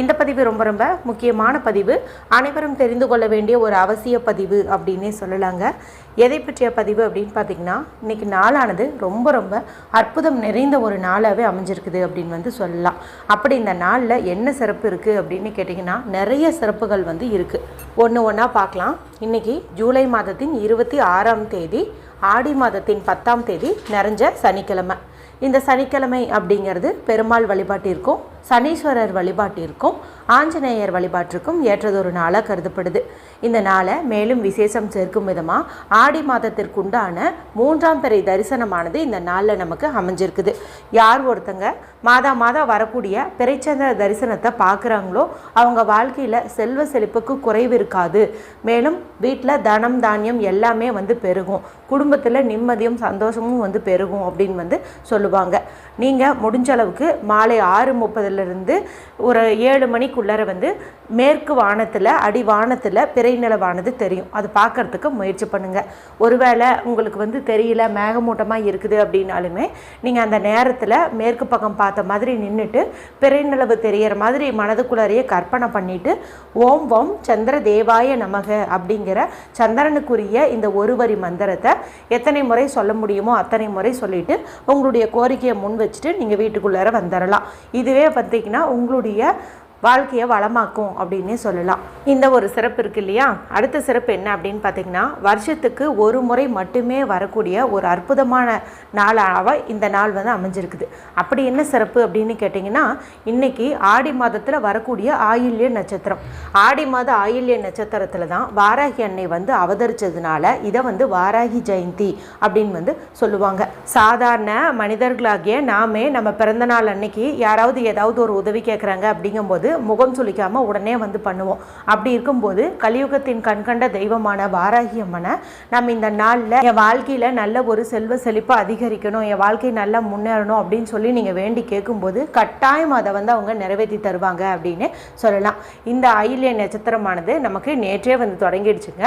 இந்த பதிவு ரொம்ப ரொம்ப முக்கியமான பதிவு. அனைவரும் தெரிந்து கொள்ள வேண்டிய ஒரு அவசிய பதிவு அப்படின்னே சொல்லலாங்க. எதை பற்றிய பதிவு அப்படின்னு பார்த்தீங்கன்னா இன்றைக்கி நாளானது ரொம்ப ரொம்ப அற்புதம் நிறைந்த ஒரு நாளாகவே அமைஞ்சிருக்குது அப்படின்னு வந்து சொல்லலாம். அப்படி இந்த நாளில் என்ன சிறப்பு இருக்குது அப்படின்னு கேட்டிங்கன்னா நிறைய சிறப்புகள் வந்து இருக்குது ஒன்று ஒன்றா பார்க்கலாம். இன்றைக்கி ஜூலை மாதத்தின் இருபத்தி ஆறாம் தேதி ஆடி மாதத்தின் பத்தாம் தேதி நிறைஞ்ச சனிக்கிழமை. இந்த சனிக்கிழமை அப்படிங்கிறது பெருமாள் வழிபாட்டிற்கும் சனீஸ்வரர் வழிபாட்டிற்கும் ஆஞ்சநேயர் வழிபாட்டிற்கும் ஏற்றதொரு நாளாக கருதப்படுது. இந்த நாளை மேலும் விசேஷம் சேர்க்கும் விதமாக ஆடி மாதத்திற்குண்டான மூன்றாம் பிறை தரிசனமானது இந்த நாளில் நமக்கு அமைஞ்சிருக்குது. யார் ஒருத்தங்க மாதா மாதம் வரக்கூடிய பிறைச்சந்திர தரிசனத்தை பார்க்குறாங்களோ அவங்க வாழ்க்கையில் செல்வ செழிப்புக்கு குறைவு இருக்காது. மேலும் வீட்டில் தனம் தானியம் எல்லாமே வந்து பெருகும். குடும்பத்தில் நிம்மதியும் சந்தோஷமும் வந்து பெருகும் அப்படின்னு வந்து சொல்லுவாங்க. நீங்கள் முடிஞ்ச அளவுக்கு மாலை ஆறு முப்பதில் முப்பதுலேருந்து ஒரு ஏழு மணிக்குள்ளார வந்து மேற்கு வானத்தில் அடி வானத்தில் பிறை நிலவானது தெரியும். அது பார்க்கறதுக்கு முயற்சி பண்ணுங்கள் ஒருவேளை உங்களுக்கு வந்து தெரியல மேகமூட்டமாக இருக்குது அப்படின்னாலுமே நீங்கள் அந்த நேரத்தில் மேற்கு பக்கம் பார்த்த மாதிரி நின்றுட்டு பிறை நிலவு மாதிரி மனதுக்குள்ளாரையே கற்பனை பண்ணிட்டு ஓம் ஓம் சந்திர தேவாய நமக அப்படிங்கிற சந்திரனுக்குரிய இந்த ஒரு வரி மந்திரத்தை எத்தனை முறை சொல்ல முடியுமோ அத்தனை முறை சொல்லிட்டு உங்களுடைய கோரிக்கையை முன் வச்சுட்டு நீங்கள் வீட்டுக்குள்ளார வந்துடலாம் இதுவே பார்த்தீங்கன்னா உங்களுடைய வாழ்க்கையை வளமாக்கும் அப்படின்னே சொல்லலாம். இந்த ஒரு சிறப்பு இருக்கு இல்லையா? அடுத்த சிறப்பு என்ன அப்படின்னு பார்த்தீங்கன்னா வருஷத்துக்கு ஒரு முறை மட்டுமே வரக்கூடிய ஒரு அற்புதமான நாளாக இந்த நாள் வந்து அமைஞ்சிருக்குது. அப்படி என்ன சிறப்பு அப்படின்னு கேட்டிங்கன்னா இன்னைக்கு ஆடி மாதத்தில் வரக்கூடிய ஆயில்ய நட்சத்திரம். ஆடி மாத ஆயில்ய நட்சத்திரத்தில் தான் வாராகி அன்னை வந்து அவதரித்ததுனால இதை வந்து வாராகி ஜெயந்தி அப்படின்னு வந்து சொல்லுவாங்க. சாதாரண மனிதர்களாகிய நாமே நம்ம பிறந்த நாள் அன்னைக்கு யாராவது ஏதாவது ஒரு உதவி கேட்குறாங்க அப்படிங்கும்போது முகம் சுளிக்காமல் உடனே வந்து பண்ணுவோம். அப்படி இருக்கும்போது கலியுகத்தின் கண்கண்ட தெய்வமான வாராகி அம்மனை நம்ம இந்த நாளில் என் வாழ்க்கையில் நல்ல ஒரு செல்வ செழிப்பை அதிகரிக்கணும் என் வாழ்க்கை நல்லா முன்னேறணும் அப்படின்னு சொல்லி நீங்கள் வேண்டி கேட்கும்போது கட்டாயம் அதை வந்து அவங்க நிறைவேற்றி தருவாங்க அப்படின்னு சொல்லலாம். இந்த அயிலிய நட்சத்திரமானது நமக்கு நேற்றே வந்து தொடங்கிடுச்சுங்க.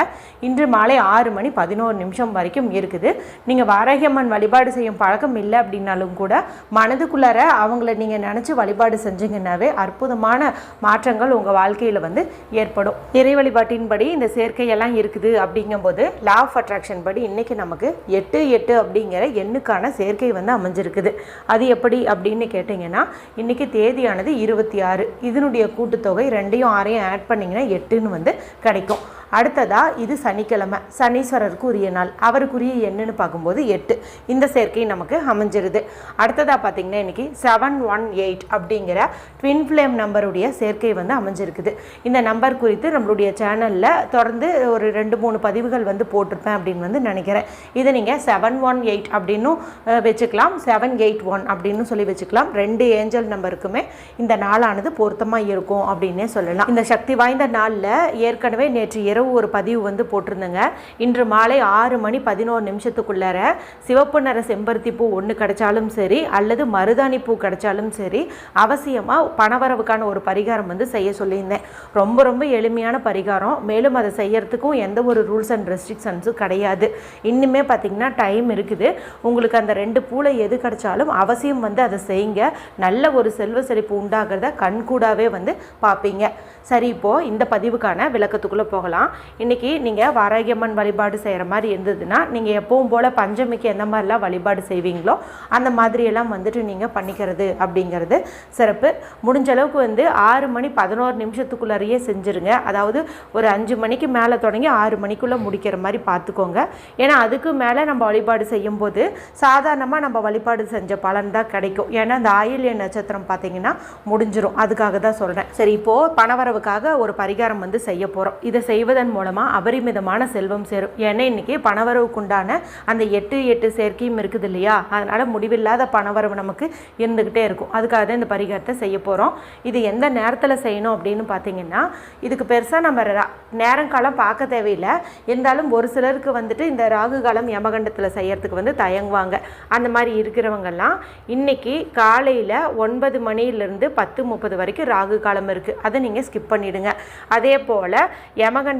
இன்று மாலை ஆறு மணி பதினோரு நிமிஷம் வரைக்கும் இருக்குது. நீங்கள் வாராகி அம்மன் வழிபாடு செய்யும் பழக்கம் இல்லை அப்படின்னாலும் கூட மனதுக்குள்ளார அவங்கள நீங்கள் நினச்சி வழிபாடு செஞ்சீங்கன்னாவே அற்புதமான மாற்றங்கள் உங்கள் வாழ்க்கையில் வந்து ஏற்படும். இறை வழிபாட்டின்படி இந்த சேர்க்கையெல்லாம் இருக்குது அப்படிங்கும்போது லா ஆஃப் அட்ராக்ஷன் படி இன்றைக்கி நமக்கு எட்டு எட்டு அப்படிங்கிற எண்ணுக்கான சேர்க்கை வந்து அமைஞ்சிருக்குது. அது எப்படி அப்படின்னு கேட்டிங்கன்னா இன்றைக்கி தேதியானது இருபத்தி ஆறு. இதனுடைய கூட்டுத்தொகை ரெண்டையும் ஆறையும் ஆட் பண்ணிங்கன்னா எட்டுன்னு வந்து கிடைக்கும். அடுத்ததா இது சனிக்கிழமை சனீஸ்வரருக்கு உரிய நாள். அவருக்குரிய எண்ணுன்னு பார்க்கும்போது எட்டு. இந்த சேர்க்கை நமக்கு அமைஞ்சிருது. அடுத்ததாக பார்த்தீங்கன்னா இன்னைக்கு செவன் ஒன் எயிட் அப்படிங்கிற ட்வின் ஃப்ளேம் நம்பருடைய சேர்க்கை வந்து அமைஞ்சிருக்குது. இந்த நம்பர் குறித்து நம்மளுடைய சேனலில் தொடர்ந்து ஒரு ரெண்டு மூணு பதிவுகள் வந்து போட்டிருப்பேன் அப்படின்னு வந்து நினைக்கிறேன். இதை நீங்கள் செவன் ஒன் எயிட் அப்படின்னும் வச்சுக்கலாம். செவன் எயிட் ஒன் அப்படின்னு சொல்லி வச்சுக்கலாம். ரெண்டு ஏஞ்சல் நம்பருக்குமே இந்த நாளானது பொருத்தமாக இருக்கும் அப்படின்னே சொல்லலாம். இந்த சக்தி வாய்ந்த நாளில் ஏற்கனவே நேற்று இரவு ஒரு பதிவு வந்து போட்டிருந்தேங்க. இன்று மாலை ஆறு மணி பதினோரு நிமிஷத்துக்குள்ளார சிவப்பு நிற செம்பருத்தி பூ ஒன்று கிடைச்சாலும் சரி அல்லது மருதாணி பூ கிடைச்சாலும் சரி அவசியமாக பணவரவுக்கான ஒரு பரிகாரம் வந்து செய்ய சொல்லியிருந்தேன். ரொம்ப ரொம்ப எளிமையான பரிகாரம். மேலும் அதை செய்யறதுக்கும் எந்த ஒரு ரூல்ஸ் அண்ட் ரெஸ்ட்ரிக்ஷன்ஸும் கிடையாது. இன்னுமே பார்த்தீங்கன்னா டைம் இருக்குது. உங்களுக்கு அந்த ரெண்டு பூலை எது கிடைச்சாலும் அவசியம் வந்து அதை செய்யுங்க. நல்ல ஒரு செல்வ செழிப்பு உண்டாகிறத கண்கூடாவே வந்து பார்ப்பீங்க சரி இப்போது இந்த பதிவுக்கான விளக்கத்துக்குள்ளே போகலாம். இன்றைக்கி நீங்கள் வாராகியம்மன் வழிபாடு செய்கிற மாதிரி இருந்ததுன்னா நீங்கள் எப்பவும் போல் பஞ்சமிக்கு எந்த மாதிரிலாம் வழிபாடு செய்வீங்களோ அந்த மாதிரியெல்லாம் வந்துட்டு நீங்கள் பண்ணிக்கிறது அப்படிங்கிறது சிறப்பு. முடிஞ்ச அளவுக்கு வந்து ஆறு மணி பதினோரு நிமிஷத்துக்குள்ளாரையே செஞ்சுருங்க. அதாவது ஒரு அஞ்சு மணிக்கு மேலே தொடங்கி ஆறு மணிக்குள்ளே முடிக்கிற மாதிரி பார்த்துக்கோங்க ஏன்னா அதுக்கு மேலே நம்ம வழிபாடு செய்யும்போது சாதாரணமாக நம்ம வழிபாடு செஞ்ச பலன் தான் கிடைக்கும். ஏன்னா அந்த ஆயில்ய நட்சத்திரம் பார்த்தீங்கன்னா முடிஞ்சிடும் அதுக்காக தான் சொல்கிறேன் சரி இப்போது பணவரவுக்காக ஒரு பரிகாரம் வந்து செய்ய போகிறோம் இதை செய்வது சேர்ப்பதன் மூலமாக அபரிமிதமான செல்வம் சேரும். ஏன்னா இன்றைக்கி பணவரவுக்குண்டான அந்த எட்டு எட்டு சேர்க்கையும் இருக்குது இல்லையா? அதனால் முடிவில்லாத பணவரவு நமக்கு இருந்துக்கிட்டே இருக்கும். அதுக்காக தான் இந்த பரிகாரத்தை செய்ய போகிறோம் இது எந்த நேரத்தில் செய்யணும் அப்படின்னு பார்த்தீங்கன்னா இதுக்கு பெருசாக நம்ம நேரம் நேரங்காலம் பார்க்க தேவையில்லை. இருந்தாலும் ஒரு சிலருக்கு வந்துட்டு இந்த ராகு காலம் யமகண்டத்தில் செய்கிறதுக்கு வந்து தயங்குவாங்க. அந்த மாதிரி இருக்கிறவங்கெல்லாம் இன்னைக்கு காலையில் ஒன்பது மணியிலிருந்து பத்து முப்பது வரைக்கும் ராகு காலம் இருக்குது அதை நீங்கள் ஸ்கிப் பண்ணிவிடுங்க அதே போல்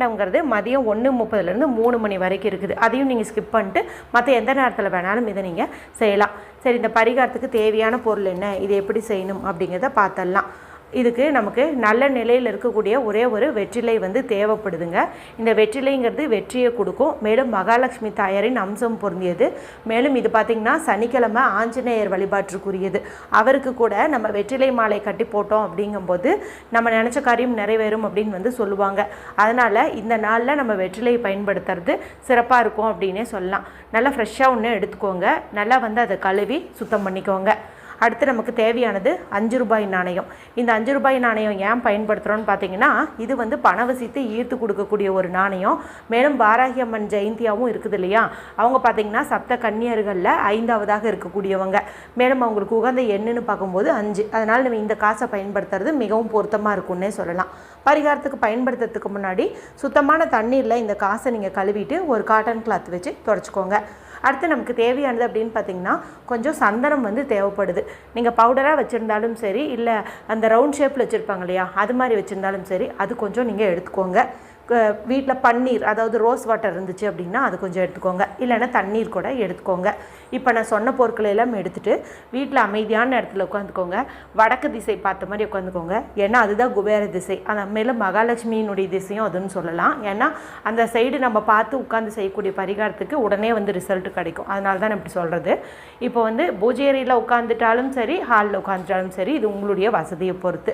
யமகண்டம்ங்கிறது மதியம் ஒன்று முப்பதுலேருந்து மூணு மணி வரைக்கும் இருக்குது. அதையும் நீங்கள் ஸ்கிப் பண்ணிட்டு மற்ற எந்த நேரத்தில் வேணாலும் இதை நீங்கள் செய்யலாம். சரி இந்த பரிகாரத்துக்கு தேவையான பொருள் என்ன? இது எப்படி செய்யணும் அப்படிங்கிறத பார்த்துடலாம். இதுக்கு நமக்கு நல்ல நிலையில் இருக்கக்கூடிய ஒரே ஒரு வெற்றிலை வந்து தேவைப்படுதுங்க. இந்த வெற்றிலைங்கிறது வெற்றியை கொடுக்கும். மேலும் மகாலட்சுமி தாயாரின் அம்சம் பொருந்தியது. மேலும் இது பார்த்திங்கன்னா சனிக்கிழமை ஆஞ்சநேயர் வழிபாட்டுக்குரியது அவருக்கு கூட நம்ம வெற்றிலை மாலை கட்டி போட்டோம் அப்படிங்கும்போது நம்ம நினச்ச காரியம் நிறைவேறும் அப்படின்னு வந்து சொல்லுவாங்க. அதனால் இந்த நாளில் நம்ம வெற்றிலையை பயன்படுத்துறது சிறப்பாக இருக்கும் அப்படின்னே சொல்லலாம். நல்லா ஃப்ரெஷ்ஷாக ஒன்று எடுத்துக்கோங்க. நல்லா வந்து அதை கழுவி சுத்தம் பண்ணிக்கோங்க. அடுத்து நமக்கு தேவையானது அஞ்சு ரூபாய் நாணயம். இந்த அஞ்சு ரூபாய் நாணயம் ஏன் பயன்படுத்துகிறோன்னு பார்த்தீங்கன்னா இது வந்து பணவசித்து ஈர்த்து கொடுக்கக்கூடிய ஒரு நாணயம். மேலும் வாராகி அம்மன் ஜெயந்தியாவும் இருக்குது இல்லையா? அவங்க பார்த்தீங்கன்னா சப்த கன்னியர்களில் ஐந்தாவதாக இருக்கக்கூடியவங்க. மேலும் அவங்களுக்கு உகந்த எண்ணுன்னு பார்க்கும்போது அஞ்சு. அதனால் நம்ம இந்த காசை பயன்படுத்துறது மிகவும் பொருத்தமாக இருக்கும்னே சொல்லலாம். பரிகாரத்துக்கு பயன்படுத்துறதுக்கு முன்னாடி சுத்தமான தண்ணீரில் இந்த காசை நீங்கள் கழுவிட்டு ஒரு காட்டன் கிளாத் வச்சு தொடச்சிக்கோங்க. அடுத்து நமக்கு தேவையானது அப்படின்னு பார்த்தீங்கன்னா கொஞ்சம் சந்தனம் வந்து தேவைப்படுது. நீங்கள் பவுடராக வச்சுருந்தாலும் சரி இல்லை அந்த ரவுண்ட் ஷேப்பில் வச்சுருப்பாங்க இல்லையா அது மாதிரி வச்சுருந்தாலும் சரி அது கொஞ்சம் நீங்கள் எடுத்துக்கோங்க. வீட்டில் பன்னீர் அதாவது ரோஸ் வாட்டர் இருந்துச்சு அப்படின்னா அது கொஞ்சம் எடுத்துக்கோங்க. இல்லைன்னா தண்ணீர் கூட எடுத்துக்கோங்க. இப்போ நான் சொன்ன பொருட்களை எல்லாம் எடுத்துகிட்டு வீட்டில் அமைதியான இடத்துல உட்காந்துக்கோங்க. வடக்கு திசை பார்த்த மாதிரி உட்காந்துக்கோங்க. ஏன்னா அதுதான் குபேர திசை. அந்த மேலும் மகாலட்சுமியினுடைய திசையும் அதுன்னு சொல்லலாம். ஏன்னா அந்த சைடு நம்ம பார்த்து உட்காந்து செய்யக்கூடிய பரிகாரத்துக்கு உடனே வந்து ரிசல்ட் கிடைக்கும். அதனால தான் நான் இப்படி சொல்கிறது இப்போ வந்து பூஜை அறையில் உட்காந்துட்டாலும் சரி ஹாலில் உட்காந்துட்டாலும் சரி இது உங்களுடைய வசதியை பொறுத்து.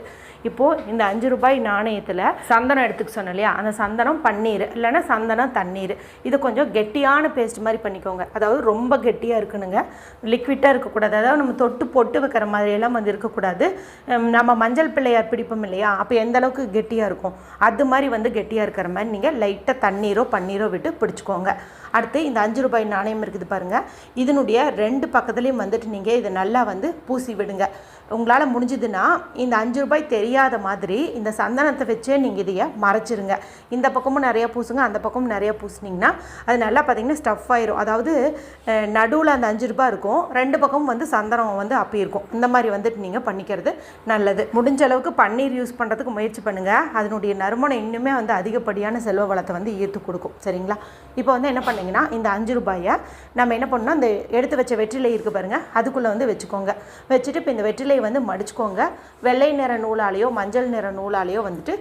இப்போது இந்த அஞ்சு ரூபாய் நாணயத்தில் சந்தனம் எடுத்துக்க சொன்னேன் இல்லையா? அந்த சந்தனம் பன்னீர் இல்லைன்னா சந்தனம் தண்ணீர். இது கொஞ்சம் கெட்டியான பேஸ்ட் மாதிரி பண்ணிக்கோங்க. அதாவது ரொம்ப கெட்டியாக இருக்கணுங்க. லிக்விட்டாக இருக்கக்கூடாது. அதாவது நம்ம தொட்டு பொட்டு வைக்கிற மாதிரியெல்லாம் வந்து இருக்கக்கூடாது. நம்ம மஞ்சள் பிள்ளையார் பிடிப்போம் இல்லையா? அப்போ எந்த அளவுக்கு கெட்டியாக இருக்கும் அது மாதிரி வந்து கெட்டியாக இருக்கிற மாதிரி நீங்கள் லைட்டாக தண்ணீரோ பன்னீரோ விட்டு பிடிச்சிக்கோங்க. அடுத்து இந்த அஞ்சு ரூபாய் நாணயம் இருக்குது பாருங்கள் இதனுடைய ரெண்டு பக்கத்துலேயும் வந்துட்டு நீங்கள் இதை நல்லா வந்து பூசி விடுங்க. உங்களால் முடிஞ்சதுன்னா இந்த அஞ்சு ரூபாய் தெரியாத மாதிரி இந்த சந்தனத்தை வச்சே நீங்கள் இதைய மறைச்சிருங்க. இந்த பக்கமும் நிறையா பூசுங்க அந்த பக்கமும் நிறையா பூசுனிங்கன்னா அது நல்லா பார்த்தீங்கன்னா ஸ்டஃப் ஆயிரும். அதாவது நடுவில் அந்த அஞ்சு ரூபாய் இருக்கும் ரெண்டு பக்கமும் வந்து சந்தனம் வந்து அப்பி இருக்கும். இந்த மாதிரி வந்துட்டு நீங்கள் பண்ணிக்கிறது நல்லது. முடிஞ்ச அளவுக்கு பன்னீர் யூஸ் பண்ணுறதுக்கு முயற்சி பண்ணுங்கள் அதனுடைய நறுமணம் இன்னுமே வந்து அதிகப்படியான செல்வ வளத்தை வந்து ஈர்த்து கொடுக்கும். சரிங்களா? இப்போ வந்து என்ன பண்ணிங்கன்னா இந்த அஞ்சு ரூபாயை நம்ம என்ன பண்ணணும் இந்த எடுத்து வச்ச வெற்றிலை இருக்குது பாருங்கள் அதுக்குள்ளே வந்து வச்சுக்கோங்க. வச்சுட்டு இப்போ இந்த வெற்றிலையை வந்து மடிச்சுக்கோங்க. வெள்ளை நிற நூலாலேயோ மஞ்சள் நிற நூலாலேயோ வந்துட்டு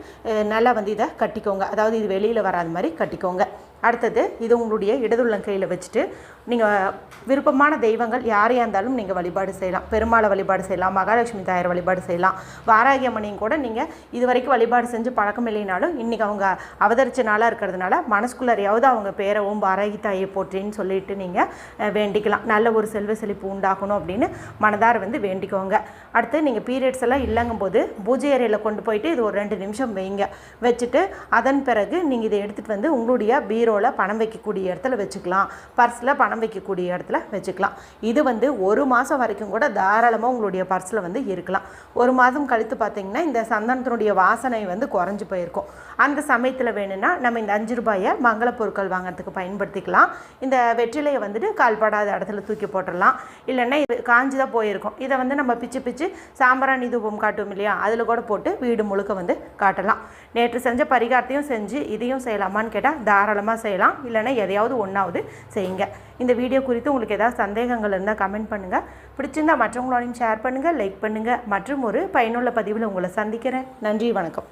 நல்லா வந்து இதை கட்டிக்கோங்க. அதாவது இது வெளியில் வராத மாதிரி கட்டிக்கோங்க. அடுத்தது இது உங்களுடைய இடதுள்ளங்கையில் வச்சுட்டு நீங்கள் விருப்பமான தெய்வங்கள் யாரையாக இருந்தாலும் நீங்கள் வழிபாடு செய்யலாம். பெருமாளை வழிபாடு செய்யலாம் மகாலட்சுமி தாயார் வழிபாடு செய்யலாம். வாராகி அம்மனையும் கூட நீங்கள் இது வரைக்கும் வழிபாடு செஞ்சு பழக்கம் இல்லைனாலும் இன்றைக்கி அவங்க அவதரிச்ச நாளாக இருக்கிறதுனால மனசுக்குள்ளறையாவது அவங்க பேரவும் வாராகி தாயை போற்றின்னு சொல்லிட்டு நீங்கள் வேண்டிக்கலாம். நல்ல ஒரு செல்வ செழிப்பு உண்டாகணும் அப்படின்னு மனதார வந்து வேண்டிக்கோங்க. அடுத்து நீங்கள் பீரியட்ஸ் எல்லாம் இல்லைங்கும் போது பூஜை அறையில் கொண்டு போயிட்டு இது ஒரு ரெண்டு நிமிஷம் வைங்க. வச்சுட்டு அதன் பிறகு நீங்கள் இதை எடுத்துகிட்டு வந்து உங்களுடைய பீரோ பீரோவில் பணம் வைக்கக்கூடிய இடத்துல வச்சுக்கலாம். பர்ஸில் பணம் வைக்கக்கூடிய இடத்துல வச்சுக்கலாம். இது வந்து ஒரு மாதம் வரைக்கும் கூட தாராளமாக உங்களுடைய பர்ஸில் வந்து இருக்கலாம். ஒரு மாதம் கழித்து பார்த்தீங்கன்னா இந்த சந்தனத்தினுடைய வாசனை வந்து குறைஞ்சு போயிருக்கும். அந்த சமயத்தில் வேணும்னா நம்ம இந்த அஞ்சு ரூபாயை மங்கள பொருட்கள் வாங்கிறதுக்கு பயன்படுத்திக்கலாம். இந்த வெற்றிலையை வந்துட்டு கால்படாத இடத்துல தூக்கி போட்டுடலாம். இல்லைன்னா இது காஞ்சி தான் போயிருக்கும். இதை வந்து நம்ம பிச்சு பிச்சு சாம்பராணி தூபம் காட்டும் இல்லையா? அதில் கூட போட்டு வீடு முழுக்க வந்து காட்டலாம். நேற்று செஞ்ச பரிகாரத்தையும் செஞ்சு இதையும் செய்யலாமான்னு கேட்டால் தாராளமாக செய்யலாம். இல்லைன்னா எதையாவது ஒன்றாவது செய்யுங்க. இந்த வீடியோ குறித்து உங்களுக்கு ஏதாவது சந்தேகங்கள் இருந்தால் கமெண்ட் பண்ணுங்கள் பிடிச்சிருந்தா மற்றவங்களோடையும் ஷேர் பண்ணுங்கள் லைக் பண்ணுங்கள் மற்றும் ஒரு பயனுள்ள பதிவில் உங்களை சந்திக்கிறேன். நன்றி வணக்கம்.